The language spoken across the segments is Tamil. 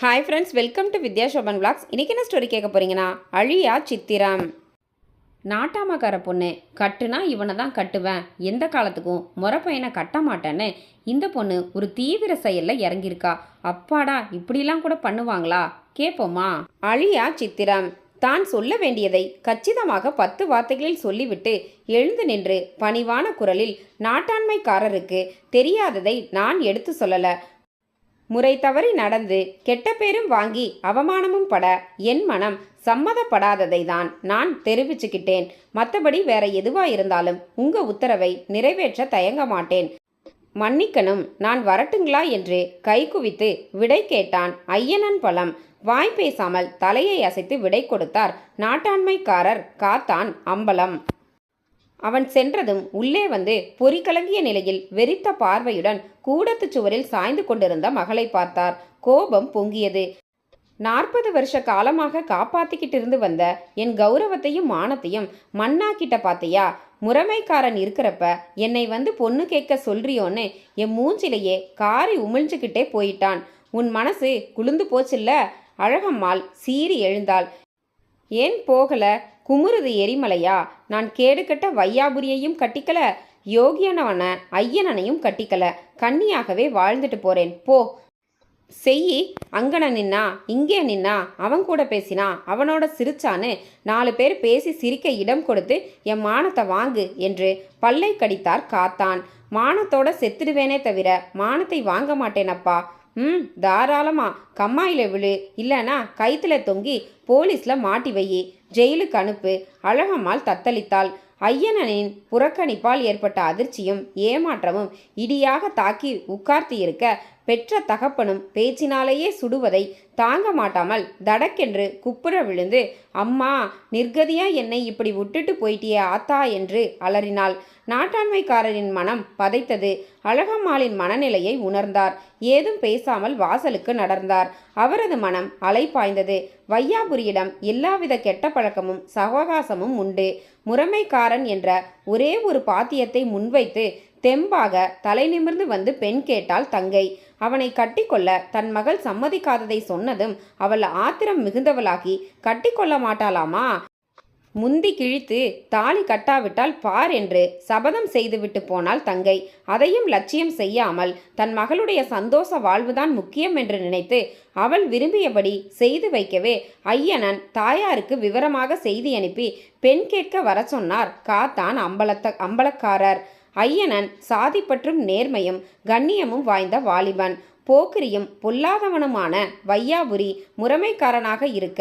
Hi friends welcome to Vidya Shoban vlogs. இன்னைக்கு என்ன ஸ்டோரி கேட்க போறீங்கன்னா அழியா சித்திரம். நாட்டாமக்கார பொண்ணு கட்டுனா இவனை தான் கட்டுவேன். எந்த காலத்துக்கும் முறை பையனை கட்ட மாட்டேன்னு இந்த பொண்ணு ஒரு தீவிர செயலில் இறங்கியிருக்கா. அப்பாடா இப்படிலாம் கூட பண்ணுவாங்களா? கேட்போமா அழியா சித்திரம். தான் சொல்ல வேண்டியதை கச்சிதமாக பத்து வார்த்தைகளில் சொல்லிவிட்டு எழுந்து நின்று பணிவான குரலில் நாட்டாண்மைக்காரருக்கு தெரியாததை நான் எடுத்து சொல்லல. முறை தவறி நடந்து கெட்ட பேரும் வாங்கி அவமானமும் பட என் மனம் சம்மதப்படாததை தான் நான் தெரிவிச்சுக்கிட்டேன். மற்றபடி வேற எதுவா இருந்தாலும் உங்க உத்தரவை நிறைவேற்ற தயங்க மாட்டேன். மன்னிக்கணும் நான் வரட்டுங்களா என்று கைகுவித்து விடை கேட்டான் ஐயனன் பழம் வாய் பேசாமல் தலையை அசைத்து விடை கொடுத்தார். நாட்டாண்மைக்காரர் காத்தான் அம்பலம். அவன் சென்றதும் உள்ளே வந்து பொறி கலங்கிய நிலையில் வெறித்த பார்வையுடன் கூடத்துச் சுவரில் சாய்ந்து கொண்டிருந்த மகளை பார்த்தார். கோபம் பொங்கியது. நாற்பது வருஷ காலமாக காப்பாத்திக்கிட்டு இருந்து வந்த என் கௌரவத்தையும் மானத்தையும் மண்ணாக்கிட்ட பாத்தியா முறைமைக்காரன் இருக்கிறப்ப என்னை வந்து பொண்ணு கேட்க சொல்றியோன்னு என் மூஞ்சிலேயே காரி உமிழ்ஞ்சுக்கிட்டே போயிட்டான். உன் மனசு குளிந்து போச்சுல்ல? அழகம்மாள் சீறி எழுந்தாள். ஏன் போகல? குமுறுது எரிமலையா? நான் கேடுகட்ட வையாபுரியையும் கட்டிக்கல. யோகியனவன ஐயனனையும் கட்டிக்கல. கன்னியாகவே வாழ்ந்துட்டு போறேன். போ. செய்யி அங்கன நின்னா இங்கே நின்னா அவன் கூட பேசினா அவனோட சிரிச்சான்னு நாலு பேர் பேசி சிரிக்க இடம் கொடுத்து என் மானத்தை வாங்கு என்று பல்லை கடித்தார் காத்தான். மானத்தோட செத்துடுவேனே தவிர மானத்தை வாங்க மாட்டேனப்பா. ம் தாராளமா. கம்மாயில் விழு. இல்லைனா கைத்தில் தொங்கி போலீஸில் மாட்டி வையி. ஜெயிலுக்கு அனுப்பு. அழகம்மாள் தத்தளித்தாள். ஐயனனின் புறக்கணிப்பால் ஏற்பட்ட அதிர்ச்சியும் ஏமாற்றமும் இடியாக தாக்கி உட்கார்த்தியிருக்க பெற்ற தகப்பனும் பேச்சினாலேயே சுடுவதை தாங்க மாட்டாமல் தடக்கென்று குப்புற விழுந்து அம்மா நிர்கதியா என்னை இப்படி விட்டுட்டு போயிட்டியே ஆத்தா என்று அலறினாள். நாட்டாண்மைக்காரரின் மனம் பதைத்தது. அழகம்மாளின் மனநிலையை உணர்ந்தார். ஏதும் பேசாமல் வாசலுக்கு நடந்தார். அவரது மனம் அலைப்பாய்ந்தது வையாபுரியிடம் எல்லாவித கெட்ட பழக்கமும் சவகாசமும் உண்டு. முறைமைக்காரன் என்ற ஒரே ஒரு பாத்தியத்தை முன்வைத்து தெம்பாக தலை நிமிர்ந்து வந்து பெண் கேட்டாள் தங்கை. அவனை கட்டிக்கொள்ள தன் மகள் சம்மதிக்காததை சொன்னதும் அவள் ஆத்திரம் மிகுந்தவளாகி கட்டிக்கொள்ள மாட்டாளாமா? முந்தி கிழித்து தாலி கட்டாவிட்டால் பார் என்று சபதம் செய்துவிட்டு போனாள் தங்கை. அதையும் லட்சியம் செய்யாமல் தன் மகளுடைய சந்தோஷ வாழ்வுதான் முக்கியம் என்று நினைத்து அவள் விரும்பியபடி செய்து வைக்கவே ஐயனன் தாயாருக்கு விவரமாக செய்தி அனுப்பி பெண் கேட்க வர சொன்னார். காத்தான் அம்பலத்த அம்பலக்காரர். ஐயனன் சாதி பற்றும் நேர்மையும் கண்ணியமும் வாய்ந்த வாலிபன். போக்கிரியும் பொல்லாதவனுமான வையாபுரி முறைமைக்காரனாக இருக்க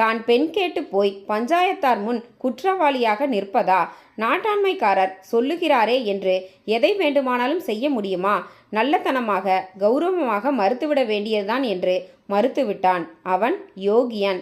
தான் பெண் கேட்டு போய் பஞ்சாயத்தார் முன் குற்றவாளியாக நிற்பதா? நாட்டாண்மைக்காரர் சொல்லுகிறாரே என்று எதை வேண்டுமானாலும் செய்ய முடியுமா? நல்லத்தனமாக கௌரவமாக மறுத்துவிட வேண்டியதுதான் என்று மறுத்துவிட்டான் அவன் யோகியன்.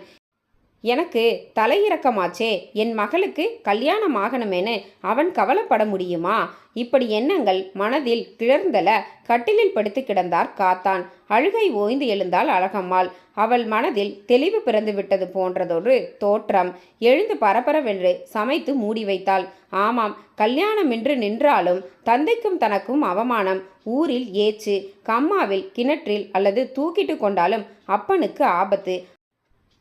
எனக்கு தலையிறக்கமாச்சே என் மகளுக்கு கல்யாணம் ஆகணுமேனு அவன் கவலைப்பட முடியுமா? இப்படி எண்ணங்கள் மனதில் கிளர்ந்தல கட்டிலில் படுத்து கிடந்தார் காத்தான். அழுகை ஓய்ந்து எழுந்தாள் அழகம்மாள். அவள் மனதில் தெளிவு பிறந்து விட்டது போன்றதொரு தோற்றம். எழுந்து பரபரவென்று சமைத்து மூடி வைத்தாள். ஆமாம் கல்யாணம் என்று நின்றாலும் தந்தைக்கும் தனக்கும் அவமானம். ஊரில் ஏச்சு கம்மாவில் கிணற்றில் அல்லது தூக்கிட்டு கொண்டாலும் அப்பனுக்கு ஆபத்து.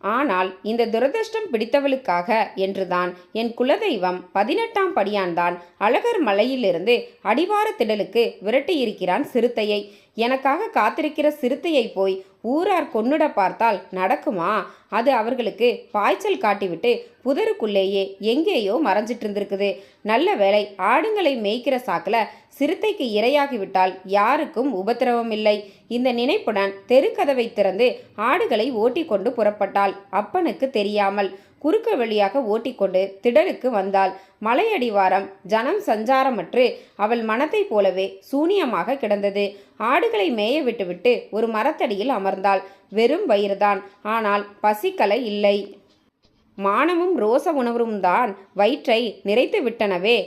ஆனால் இந்த துரதிருஷ்டம் பிடித்தவளுக்காக என்றுதான் என் குலதெய்வம் பதினெட்டாம் படியான்தான் அழகர் மலையிலிருந்து அடிவார திடலுக்கு விரட்டியிருக்கிறான் சிறுத்தையை. எனக்காக காத்திருக்கிற சிறுத்தையை போய் ஊரார் கொன்னுட பார்த்தால் நடக்குமா? அது அவர்களுக்கு பாய்ச்சல் காட்டிவிட்டு புதருக்குள்ளேயே எங்கேயோ மறைஞ்சிட்டு இருந்திருக்குது நல்ல வேளை ஆடுங்களை மேய்க்கிற சாக்கில் சிறுத்தைக்கு இரையாகிவிட்டால் யாருக்கும் உபத்திரவம் இல்லை இந்த நினைப்புடன் தெருக்கதவை திறந்து ஆடுகளை ஓட்டிக்கொண்டு புறப்பட்டாள். அப்பனுக்கு தெரியாமல் குறுக்கு வழியாக ஓட்டிக்கொண்டு திடலுக்கு வந்தாள். மலையடிவாரம் ஜனம் சஞ்சாரமற்று அவள் மனத்தைப் போலவே சூனியமாக கிடந்தது. ஆடுகளை மேய விட்டுவிட்டு ஒரு மரத்தடியில் அமர்ந்தாள். வெறும் வயிறுதான். ஆனால் பசிக்கலை இல்லை. மானமும் ரோச உணர்வும் தான் வயிற்றை நிறைத்து விட்டனவே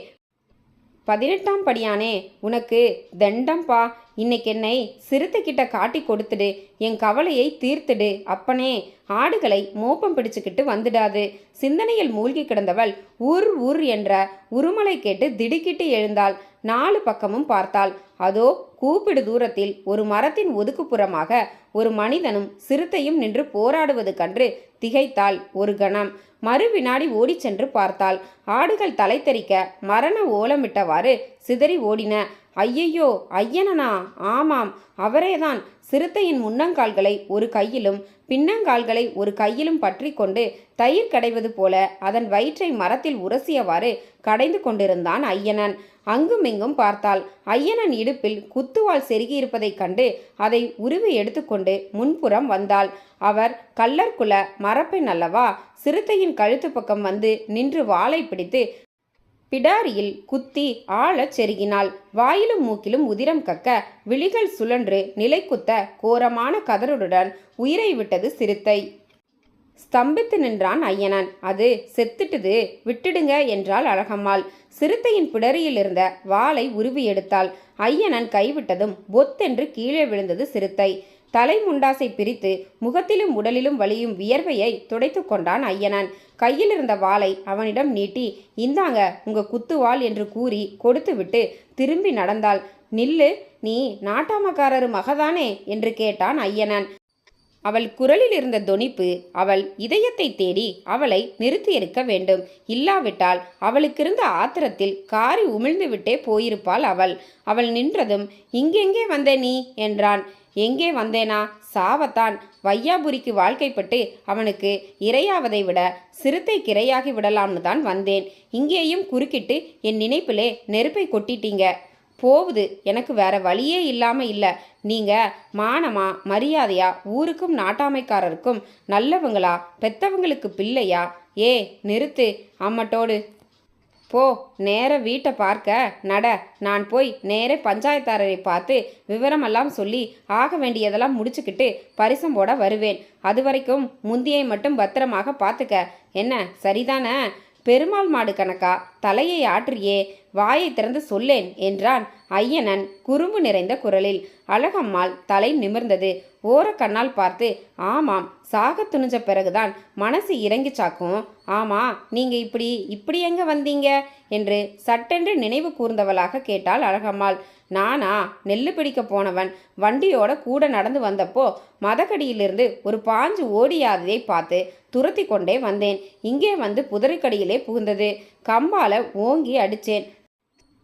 பதினெட்டாம் படியானே உனக்கு தண்டம்பா இன்னைக்கு என்னை சிறுத்தைக்கிட்ட காட்டி கொடுத்துடு. என் கவலையை தீர்த்துடு. அப்பனே ஆடுகளை மோப்பம் பிடிச்சுக்கிட்டு வந்துடாது. சிந்தனையில் மூழ்கி கிடந்தவள் உர் உர் என்ற உருமலை கேட்டு திடுக்கிட்டு எழுந்தாள். நாலு பக்கமும் பார்த்தாள். அதோ கூப்பிடு தூரத்தில் ஒரு மரத்தின் ஒதுக்குப்புறமாக ஒரு மனிதனும் சிறுத்தையும் நின்று போராடுவது கன்று திகைத்தாள் ஒரு கணம். மறு வினாடி ஓடி சென்று பார்த்தாள். ஆடுகள் தலை தெறிக்க மரண ஓலமிட்டவாறு சிதறி ஓடின. ஐயையோ ஐயனனா? ஆமாம் அவரேதான். சிறுத்தையின் முன்னங்கால்களை ஒரு கையிலும் பின்னங்கால்களை ஒரு கையிலும் பற்றி கொண்டு தயிர் கடைவது போல அதன் வயிற்றை மரத்தில் உரசியவாறு கடைந்து கொண்டிருந்தான் ஐயனன். அங்குமிங்கும் பார்த்தாள் ஐயனன் இடுப்பில் குத்துவால் செருகியிருப்பதைக் கண்டு அதை உருவி எடுத்துக்கொண்டு முன்புறம் வந்தாள். அவர் கல்லர்குல மரப்பெண் அல்லவா சிறுத்தையின் கழுத்து பக்கம் வந்து நின்று வாளை பிடித்து பிடாரியில் குத்தி ஆழச் செருகினாள். வாயிலும் மூக்கிலும் உதிரம் கக்க விழிகள் சுழன்று நிலை குத்த கோரமான கதருடன் உயிரை விட்டது சிறுத்தை. ஸ்தம்பித்து நின்றான் ஐயனன். அது செத்துட்டுது விட்டுடுங்க என்றாள் அழகம்மாள். சிறுத்தையின் பிடரியில் இருந்த வாளை உருவி எடுத்தாள். ஐயனன் கைவிட்டதும் பொத்தென்று கீழே விழுந்தது சிறுத்தை. தலை முண்டாசை பிரித்து முகத்திலும் உடலிலும் வலியும் வியர்வையை துடைத்து கொண்டான் ஐயனன். கையில் இருந்த வாளை அவனிடம் நீட்டி இந்தாங்க உங்க குத்துவாள் என்று கூறி கொடுத்துவிட்டு திரும்பி நடந்தாள். நில்லு நீ நாட்டாமக்காரரு மகதானே? என்று கேட்டான் ஐயனன். அவள் குரலில் இருந்த தொனிப்பு அவள் இதயத்தை தேடி அவளை நிறுத்தியிருக்க வேண்டும். இல்லாவிட்டால் அவளுக்கிருந்த ஆத்திரத்தில் காரி உமிழ்ந்துவிட்டே போயிருப்பாள் அவள். அவள் நின்றதும் இங்கெங்கே வந்த நீ? என்றான். எங்கே வந்தேனா? சாவத்தான் வையாபுரிக்கு வாழ்க்கைப்பட்டு அவனுக்கு இரையாவதை விட சிறுத்தை கிரையாகி விடலாம்னு தான் வந்தேன். இங்கேயும் குறுக்கிட்டு என் நினைப்பிலே நெருப்பை கொட்டிட்டீங்க. போகுது எனக்கு வேற வழியே இல்லாம இல்ல. நீங்க மானமா மரியாதையா ஊருக்கும் நாட்டாமைக்காரருக்கும் நல்லவங்களா பெத்தவங்களுக்கு பிள்ளையா? ஏ நிறுத்து. அம்மட்டோடு போ நேர வீட்டை பார்க்க. நட நான் போய் நேர பஞ்சாயத்தாரரை பார்த்து விவரமெல்லாம் சொல்லி ஆக வேண்டியதெல்லாம் முடிச்சுக்கிட்டு பரிசம் போட வருவேன். அது வரைக்கும் முந்தியை மட்டும் பத்திரமாக பார்த்துக்க. என்ன சரிதானே? பெருமாள் மாடு கணக்கா தலையை ஆற்றியே வாயை திறந்து சொல்லேன் என்றான் ஐயனன் குறும்பு நிறைந்த குரலில். அழகம்மாள் தலை நிமிர்ந்தது. ஓரக்கண்ணால் பார்த்து ஆமாம் சாக துணிஞ்ச பிறகுதான் மனசு இறங்கி சாக்கும். ஆமா நீங்க இப்படி இப்படி எங்க வந்தீங்க? என்று சட்டென்று நினைவு கூர்ந்தவளாக கேட்டாள் அழகம்மாள். நானா நெல்லு பிடிக்க போனவன். வண்டியோட கூட நடந்து வந்தப்போ மதக்கடியிலிருந்து ஒரு பாஞ்சு ஓடியாததை பார்த்து துரத்தி கொண்டே வந்தேன். இங்கே வந்து புதருக்கடியிலே புகுந்தது. கம்பால ஓங்கி அடிச்சேன்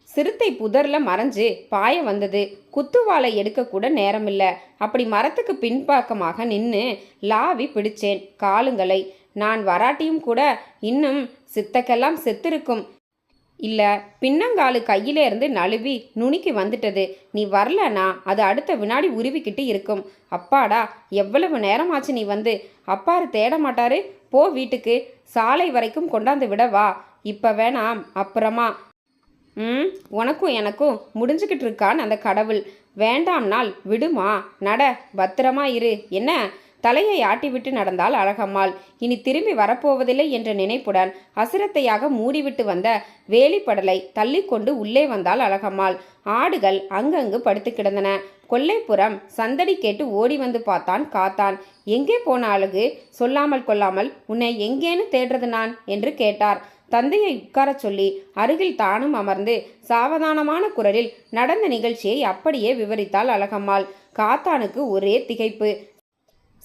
சிறுத்தை புதரில் மறைஞ்சு பாய வந்தது. குத்துவாளை எடுக்கக்கூட நேரமில்லை. அப்படி மரத்துக்கு பின்பக்கமாக நின்று லாவி பிடிச்சேன் காலுங்களை. நான் வராட்டியும் கூட இன்னும் சித்தக்கெல்லாம் செத்திருக்கும். இல்லை பின்னங்காலு கையிலேருந்து நழுவி நுணுக்கி வந்துட்டது. நீ வரலனா அது அடுத்த வினாடி உருவிக்கிட்டு இருக்கும். அப்பாடா எவ்வளவு நேரமாச்சு நீ வந்து? அப்பாரு தேட மாட்டாரு. போ வீட்டுக்கு. சாலை வரைக்கும் கொண்டாந்து விட வா. இப்போ வேணாம் அப்புறமா. ம் உனக்கும் எனக்கும் முடிஞ்சுக்கிட்டு இருக்கான் அந்த கடவுள். வேண்டாம் நாள் விடுமா? நட பத்திரமா இரு. என்ன? தலையை ஆட்டிவிட்டு நடந்தாள் அழகம்மாள். இனி திரும்பி வரப்போவதில்லை என்ற நினைப்புடன் அசிரத்தையாக மூடிவிட்டு வந்த வேலிப்படலை தள்ளிக்கொண்டு உள்ளே வந்தாள் அழகம்மாள். ஆடுகள் அங்கங்கு படுத்து கிடந்தன. கொல்லைப்புறம் சந்தடி கேட்டு ஓடி வந்து பார்த்தான் காத்தான். எங்கே போன அழகு? சொல்லாமல் கொள்ளாமல் உன்னை எங்கேன்னு தேடுறது நான்? என்று கேட்டார். தந்தையை உட்காரச் சொல்லி அருகில் தானும் அமர்ந்து சாவதானமான குரலில் நடந்த நிகழ்ச்சியை அப்படியே விவரித்தாள் அழகம்மாள். காத்தானுக்கு ஒரே திகைப்பு.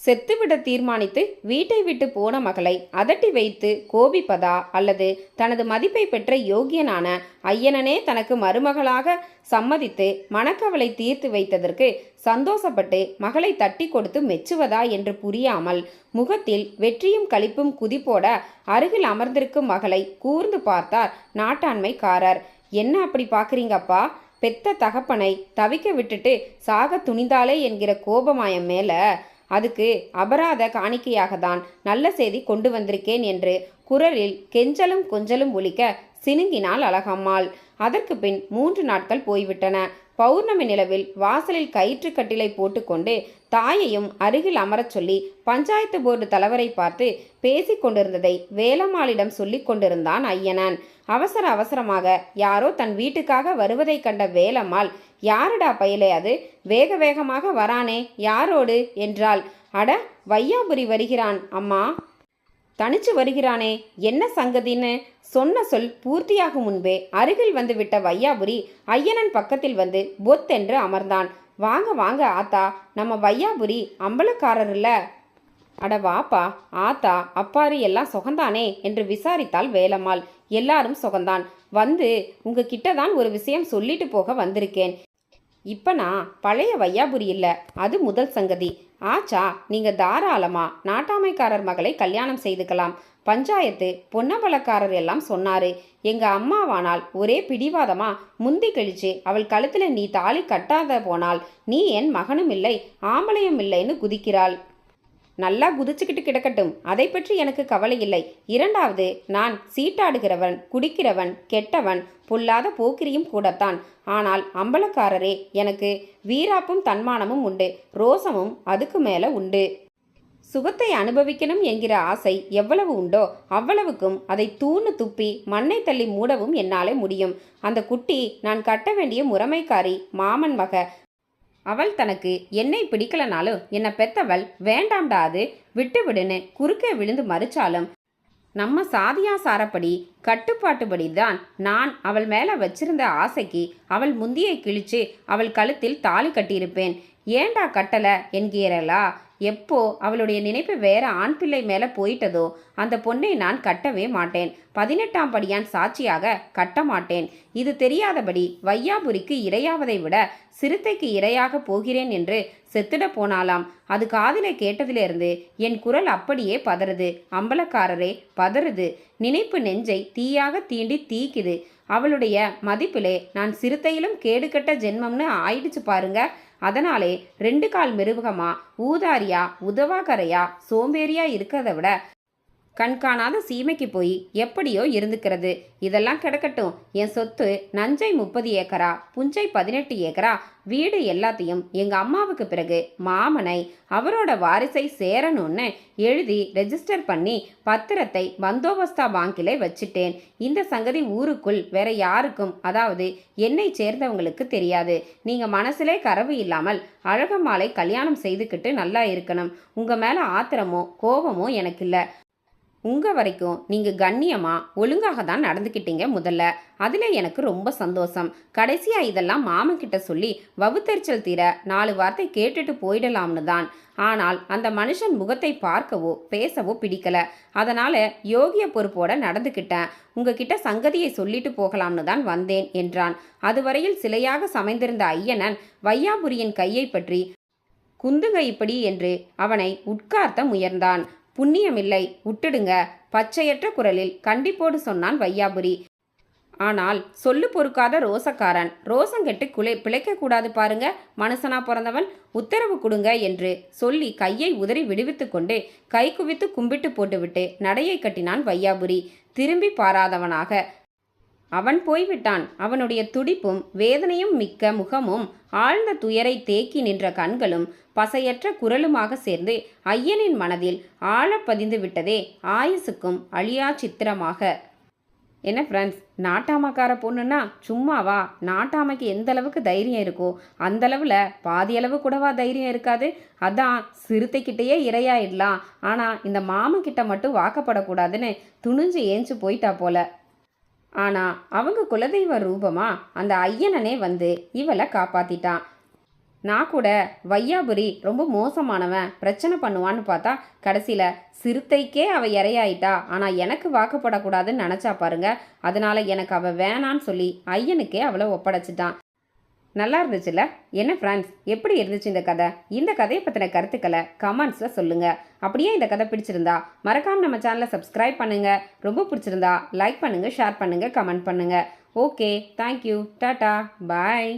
செத்துவிட தீர்மானித்து வீட்டை விட்டு போன மகளை அதட்டி வைத்து கோபிப்பதா அல்லது தனது மதிப்பை பெற்ற யோகியனான ஐயனனே தனக்கு மருமகளாக சம்மதித்து மனக்கவலை தீர்த்து வைத்ததற்கு சந்தோஷப்பட்டு மகளை தட்டி கொடுத்து மெச்சுவதா என்று புரியாமல் முகத்தில் வெற்றியும் களிப்பும் குதிப்போட அருகில் அமர்ந்திருக்கும் மகளை கூர்ந்து பார்த்தார் நாட்டாண்மைக்காரர். என்ன அப்படி பார்க்குறீங்கப்பா? பெத்த தகப்பனை தவிக்க விட்டுட்டு சாக துணிந்தாளே என்கிற கோபமாயம் மேலே அதுக்கு அபராத காணிக்கையாக தான் நல்ல செய்தி கொண்டு வந்திருக்கேன் என்று குரலில் கெஞ்சலும் கொஞ்சலும் ஒலிக்க சினுங்கினாள் அழகம்மாள். அதற்கு பின் மூன்று நாட்கள் போய்விட்டன. பௌர்ணமி நிலவில் வாசலில் கயிற்று கட்டிலை போட்டுக்கொண்டு தாயையும் அருகில் அமரச் சொல்லி பஞ்சாயத்து போர்டு தலைவரை பார்த்து பேசி கொண்டிருந்ததை வேலம்மாளிடம் சொல்லிக் கொண்டிருந்தான் ஐயனன். அவசர அவசரமாக யாரோ தன் வீட்டுக்காக வருவதைக் கண்ட வேலம்மாள் யாருடா பயலே அது? வேக வேகமாக வரானே யாரோடு? என்றாள். அட வையாபுரி வருகிறான் அம்மா. தனிச்சு வருகிறானே என்ன சங்கதின்னு? சொன்ன சொல் பூர்த்தியாகும் முன்பே அருகில் வந்து விட்ட வையாபுரி ஐயனன் பக்கத்தில் வந்து பொத்தென்று அமர்ந்தான். வாங்க வாங்க ஆத்தா நம்ம வையாபுரி அம்பலக்காரர் இல்ல அட வாப்பா ஆத்தா அப்பாரு எல்லாம் சுகந்தானே என்று விசாரித்தாள் வேலம்மாள். எல்லாரும் சுகந்தான். வந்து உங்ககிட்ட தான் ஒரு விஷயம் சொல்லிட்டு போக வந்திருக்கேன். இப்போ நான் பழைய வையாபுரி இல்லை அது முதல் சங்கதி. ஆச்சா நீங்கள் தாராளமா நாட்டாமைக்காரர் மகளை கல்யாணம் செய்துக்கலாம். பஞ்சாயத்து பொன்னம்பலக்காரர் எல்லாம் சொன்னாரு. எங்க அம்மாவானால் ஒரே பிடிவாதமா முந்தி கழிச்சு அவள் கழுத்துல நீ தாலி கட்டாத போனால் நீ என் மகனும் இல்லை ஆம்பளையும் இல்லைன்னு குதிக்கிறாள். நல்லா குதிச்சுக்கிட்டு கிடக்கட்டும். அதை பற்றி எனக்கு கவலை இல்லை. இரண்டாவது நான் சீட்டாடுகிறவன் குடிக்கிறவன் கெட்டவன் பொல்லாத போக்கிரியும் கூடத்தான். ஆனால் அம்பலக்காரரே எனக்கு வீராப்பும் தன்மானமும் உண்டு. ரோசமும் அதுக்கு மேலே உண்டு. சுகத்தை அனுபவிக்கணும் என்கிற ஆசை எவ்வளவு உண்டோ அவ்வளவுக்கும் அதை தூணு துப்பி மண்ணை தள்ளி மூடவும் என்னாலே முடியும். அந்த குட்டி நான் கட்ட வேண்டிய முறைமைக்காரி மாமன் மக அவள் தனக்கு என்னை பிடிக்கலனாலும் என்னை பெத்தவள் வேண்டாம்டா அது விட்டு விடுன்னு குறுக்கே விழுந்து மறிச்சாலும் நம்ம சாதியா சாரப்படி கட்டுப்பாட்டுபடி தான் நான் அவள் மேலே வச்சிருந்த ஆசைக்கு அவள் முந்தியை கிழிச்சு அவள் கழுத்தில் தாலி கட்டியிருப்பேன். ஏண்டா கட்டல என்கிறலா? எப்போ அவளுடைய நினைப்பு வேற ஆண் பிள்ளை மேலே போயிட்டதோ அந்த பொண்ணை நான் கட்டவே மாட்டேன். பதினெட்டாம் படியான் சாட்சியாக கட்ட மாட்டேன். இது தெரியாதபடி வையாபுரிக்கு இரையாவதை விட சிறுத்தைக்கு இரையாக போகிறேன் என்று செத்துட போனாலாம் அது காதிலே கேட்டதிலிருந்து என் குரல் அப்படியே பதறுது. அம்பலக்காரரே பதறுது. நினைப்பு நெஞ்சை தீயாக தீண்டி தீக்குது. அவளுடைய மதிப்பிலே நான் சிறுத்தையிலும் கேடுகட்ட ஜென்மம்னு ஆயிடுச்சு பாருங்க. அதனாலே ரெண்டு கால் மிருகமா ஊதாரியா உதவாக்கரையா சோம்பேறியா இருக்கிறத விட கண்காணாத சீமைக்கு போய் எப்படியோ இருந்துக்கிறது. இதெல்லாம் கிடக்கட்டும். என் சொத்து நஞ்சை முப்பது ஏக்கரா புஞ்சை பதினெட்டு ஏக்கரா வீடு எல்லாத்தையும் எங்கள் அம்மாவுக்கு பிறகு மாமனை அவரோட வாரிசை சேரணும்னு எழுதி ரெஜிஸ்டர் பண்ணி பத்திரத்தை பந்தோபஸ்தா பாங்கிலே வச்சிட்டேன். இந்த சங்கதி ஊருக்குள் வேற யாருக்கும் அதாவது என்னை சேர்ந்தவங்களுக்கு தெரியாது. நீங்கள் மனசுலே கரவு இல்லாமல் அழகம்மாளை கல்யாணம் செய்துக்கிட்டு நல்லா இருக்கணும். உங்கள் மேலே ஆத்திரமோ கோபமோ எனக்கு இல்லை. உங்கள் வரைக்கும் நீங்கள் கண்ணியமாக ஒழுங்காக தான் நடந்துக்கிட்டீங்க முதல்ல. அதில் எனக்கு ரொம்ப சந்தோஷம். கடைசியாக இதெல்லாம் மாமன் கிட்ட சொல்லி வவுத்தெரிச்சல் தீர நாலு வார்த்தை கேட்டுட்டு போயிடலாம்னு தான். ஆனால் அந்த மனுஷன் முகத்தை பார்க்கவோ பேசவோ பிடிக்கல. அதனால் யோகிய பொறுப்போட நடந்துக்கிட்டேன் உங்ககிட்ட சங்கதியை சொல்லிட்டு போகலாம்னு தான் வந்தேன் என்றான். அதுவரையில் சிலையாக சமைந்திருந்த ஐயனன் வையாபுரியின் கையை பற்றி குந்துங்க இப்படி என்று அவனை உட்கார்த்த முயர்ந்தான் புண்ணியமில்லை. விட்டுடுங்க. பச்சையற்ற குரலில் கண்டிப்போடு சொன்னான் வையாபுரி. ஆனால் சொல்லு பொறுக்காத ரோசக்காரன். ரோசங்கெட்டு குலை பிழைக்கக்கூடாது பாருங்க. மனுஷனா பிறந்தவன் உத்தரவு கொடுங்க என்று சொல்லி கையை உதறி விடுவித்து கொண்டு கை குவித்து கும்பிட்டு போட்டுவிட்டு நடையை கட்டினான் வையாபுரி. திரும்பி பாராதவனாக அவன் போய்விட்டான். அவனுடைய துடிப்பும் வேதனையும் மிக்க முகமும் ஆழ்ந்த துயரை தேக்கி நின்ற கண்களும் பசையற்ற குரலுமாக சேர்ந்து ஐயனின் மனதில் ஆழ பதிந்து விட்டதே ஆயுசுக்கும் அழியா சித்திரமாக. என்ன ஃப்ரெண்ட்ஸ் நாட்டாமக்கார பொண்ணுன்னா சும்மாவா? நாட்டாமைக்கு எந்த அளவுக்கு தைரியம் இருக்கோ அந்த அளவில் பாதி அளவு கூடவா தைரியம் இருக்காது. அதான் சிறுத்தைக்கிட்டேயே இரையாயிடலாம். ஆனால் இந்த மாமன் கிட்ட மட்டும் வாக்கப்படக்கூடாதுன்னு துணிஞ்சு ஏஞ்சு போயிட்டா போல. ஆனால் அவங்க குலதெய்வ ரூபமாக அந்த ஐயனனே வந்து இவளை காப்பாற்றிட்டான் நான் கூட வையாபுரி ரொம்ப மோசமானவன் பிரச்சனை பண்ணுவான்னு பார்த்தா கடைசியில் சிறுத்தைக்கே அவள் இரையாயிட்டா. ஆனால் எனக்கு வாக்கப்படக்கூடாதுன்னு நினச்சா பாருங்க அதனால் எனக்கு அவள் வேணான்னு சொல்லி ஐயனுக்கே அவளை ஒப்படைச்சிட்டான். நல்லா இருந்துச்சுல்ல என்ன ஃப்ரெண்ட்ஸ் எப்படி இருந்துச்சு இந்த கதை? இந்த கதையை பற்றின கருத்துக்களை கமெண்ட்ஸில் சொல்லுங்கள் அப்படியே இந்த கதை பிடிச்சிருந்தா மறக்காமல் நம்ம சேனலை சப்ஸ்கிரைப் பண்ணுங்கள் ரொம்ப பிடிச்சிருந்தா லைக் பண்ணுங்கள் ஷேர் பண்ணுங்கள் கமெண்ட் பண்ணுங்கள் ஓகே தேங்க்யூ டாட்டா பாய்